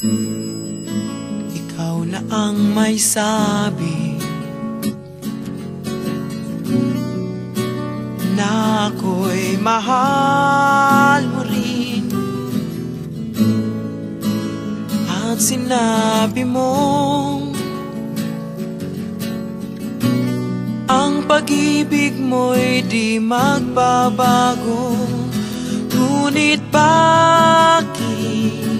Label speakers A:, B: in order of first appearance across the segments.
A: Ikaw na ang may sabi. Na ako'y mahal mo rin. At sinabi mo Ang pag-ibig mo'y di magbabago. Ngunit bakit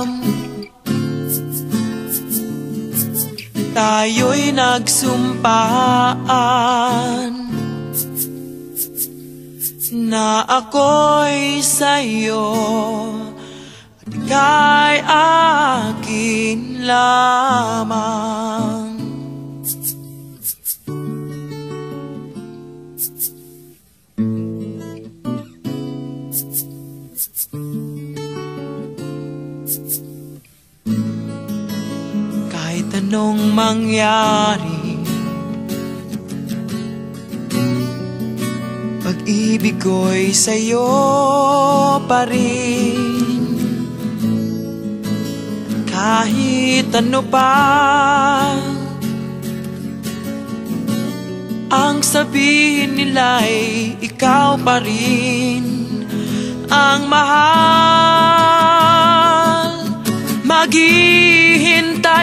A: Tayo'y nagsumpaan. Na ako'y sa'yo At ika'y akin lamang Kahit anong mangyari? Pag-ibig ko'y sa'yo pa rin. Kahit ano pa Ang sabihin nila'y ikaw pa rin. Ang mahal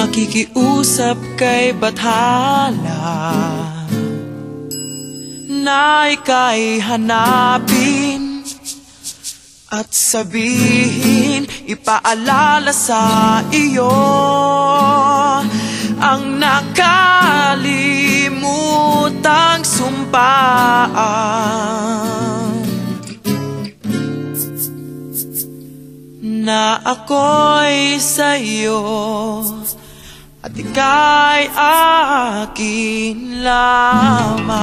A: Makikiusap kay Bathala Na ika'y hanapin At sabihin, ipaalala sa iyo Ang nakalimutang sumpaan Na ako'y sa'yo at ika'y akin lamang